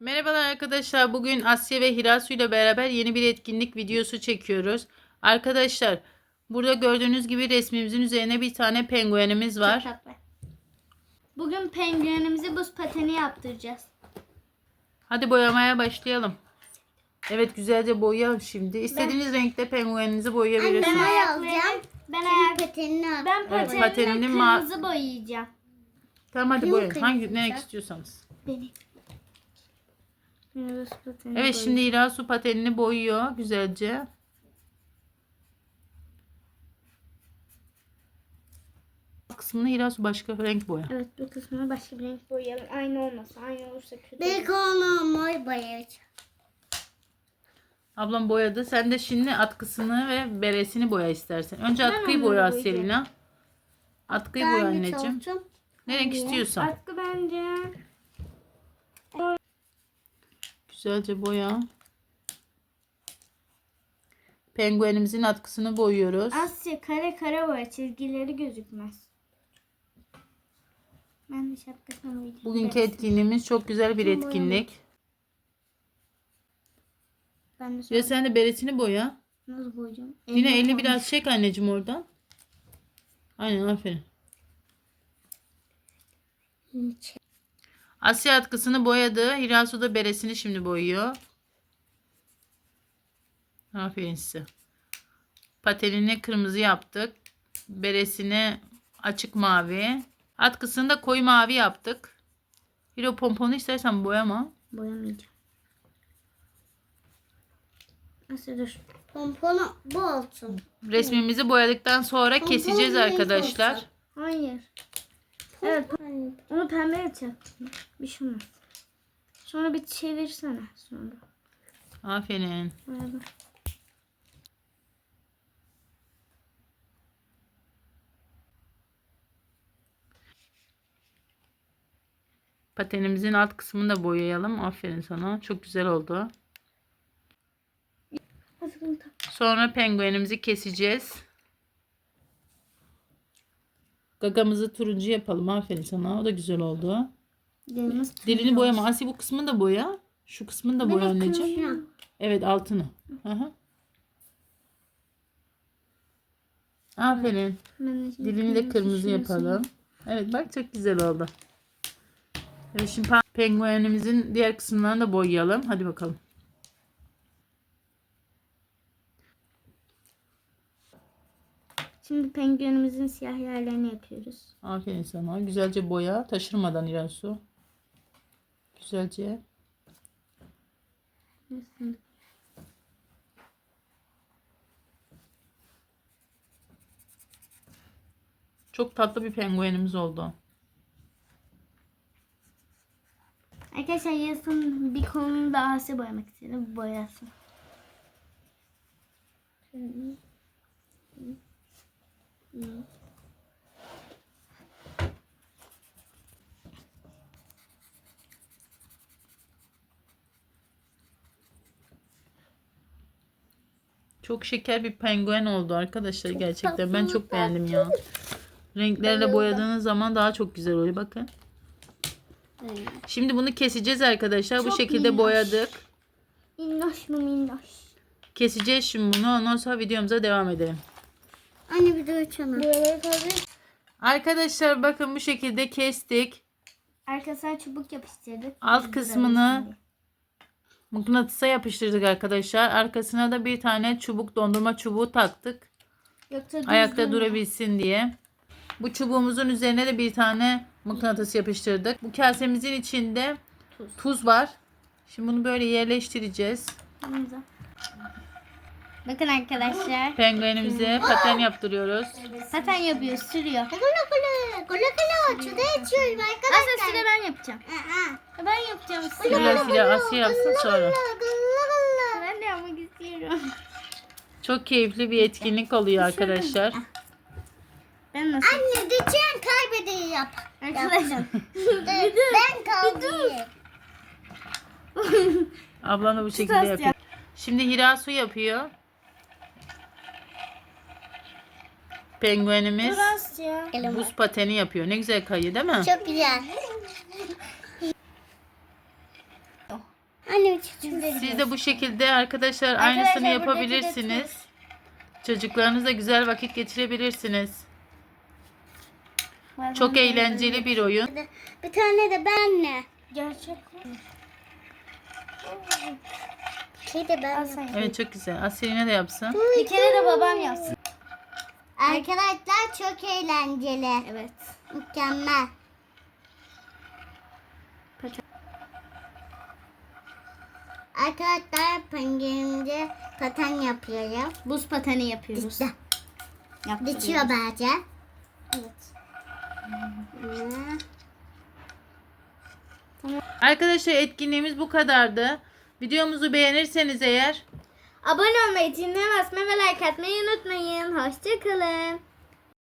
Merhabalar arkadaşlar. Bugün Asya ve Hirasu ile beraber yeni bir etkinlik videosu çekiyoruz. Arkadaşlar burada gördüğünüz gibi resmimizin üzerine bir tane penguenimiz var. Çok tatlı. Bugün penguenimize buz pateni yaptıracağız. Hadi boyamaya başlayalım. Evet güzelce boyayalım şimdi. İstediğiniz renkte pengueninizi Ben boyayabilirsiniz. ayaklarını ben ayak Patenini al. ben Evet, patenini patenini ma- kırmızı boyayacağım. Tamam hadi boyayın. Hangi ne renk istiyorsanız. Pateni Evet şimdi Hirasu patenini boyuyor güzelce. Kısmını Hirasu başka renk boya. Evet bu kısmına başka bir renk boyayalım. Aynı olmasın. Aynı olursa kötü. Belki onu mor boyayacağım. Ablam boyadı. Sen de şimdi atkısını ve beresini boya istersen. Önce atkıyı onları boya. Selina. Atkıyı boya anneciğim. Ne renk istiyorsan. Atkı bence. Güzelce boya. Penguenimizin atkısını boyuyoruz. Asya kare kare boya çizgileri gözükmez. Ben de şapkasını boyayacağım. Bugünkü etkinliğimiz çok güzel bir etkinlik. Ben de Ve sen de beresini boya. nasıl boyayacağım? Yine elini biraz çek anneciğim oradan. Aynen aferin. Asya atkısını boyadı. Hirasu da beresini şimdi boyuyor. Aferin size. Patenini kırmızı yaptık. Beresini açık mavi. Atkısını da koyu mavi yaptık. Hiro pomponu istersen boyama. Boyamayacağım. Nasıl dur? Pomponu bu olsun. Resmimizi boyadıktan sonra keseceğiz renk arkadaşlar. olsun. Hayır. Evet onu pembe yapacaktım. Bir şey olmaz. Sonra bir çevirsene sonra. Aferin. Böyle. Patenimizin alt kısmını da boyayalım. Aferin sana. Çok güzel oldu. Sonra penguenimizi keseceğiz. Gagamızı turuncu yapalım. Aferin sana. O da güzel oldu. Dilimiz Dilini boyama. Asi bu kısmını da boya. Şu kısmını da boya anneciğim. Evet altını. Aha. Aferin. Dilini de kırmızı yapalım. Evet bak çok güzel oldu. Evet şimdi penguenimizin diğer kısımlarını da boyayalım. Hadi bakalım. Şimdi penguenimizin siyah yerlerini yapıyoruz. Aferin sana. Güzelce boya. Taşırmadan İrasu. Güzelce. Çok tatlı bir penguenimiz oldu. Arkadaşlar yazın bir konunu daha Asya boyamak istedim. Boyasın. Çok şeker bir penguen oldu arkadaşlar. Gerçekten ben çok beğendim ya. Renklerle boyadığınız zaman daha çok güzel oluyor. Bakın. Şimdi bunu keseceğiz arkadaşlar. Bu Çok şekilde minnoş. boyadık. Minnoş mu minnoş? Keseceğiz şimdi bunu. Ondan sonra videomuza devam edelim. Anne bir de hazır. Arkadaşlar bakın bu şekilde kestik. Arkasına çubuk yapıştırdık. Alt kısmını burayı mıknatısa yapıştırdık arkadaşlar. Arkasına da bir tane çubuk dondurma çubuğu taktık. Yoksa Ayakta durabilsin diye. Bu çubuğumuzun üzerine de bir tane mıknatıs yapıştırdık. Bu kasemizin içinde tuz var. Şimdi bunu böyle yerleştireceğiz. Güzel. Bakın arkadaşlar. Penguenimize paten yaptırıyoruz. Zaten yapıyor, sürüyor. Kula. Kula kula. Çuda içiyorum Aslında arkadaşlar. sıra ben yapacağım. Aa, Ben yapacağım sıra. Sırasıyla Asya yapsın sonra. Ben de yapmak istiyorum. Çok keyifli bir etkinlik oluyor arkadaşlar. Ben nasıl? Anne düşen kaybediyor yap. Arkadaşlar. Ben kaldım. Ablam da bu şekilde yapıyor. Şimdi Hirasu yapıyor. Penguenimiz Asya. buz pateni yapıyor. Ne güzel kayıyor değil mi? Çok güzel. Anne. Siz de bu şekilde arkadaşlar aynısını buradaki yapabilirsiniz. Çocuklarınızla güzel vakit geçirebilirsiniz. Çok eğlenceli bir oyun. Bir tane de benle. Gerçek. Şey de ben yapayım. Evet çok güzel. Asya de yapsın. Bir kere de babam yapsın. Arkadaşlar çok eğlenceli. Evet. Mükemmel. Arkadaşlar penceremde paten yapıyorum. Buz pateni yapıyoruz. İşte. Bitiyor bence. Evet. Hmm. Arkadaşlar etkinliğimiz bu kadardı. Videomuzu beğenirseniz eğer Abone olmayı, zilini basmayı ve like atmayı unutmayın. Hoşçakalın.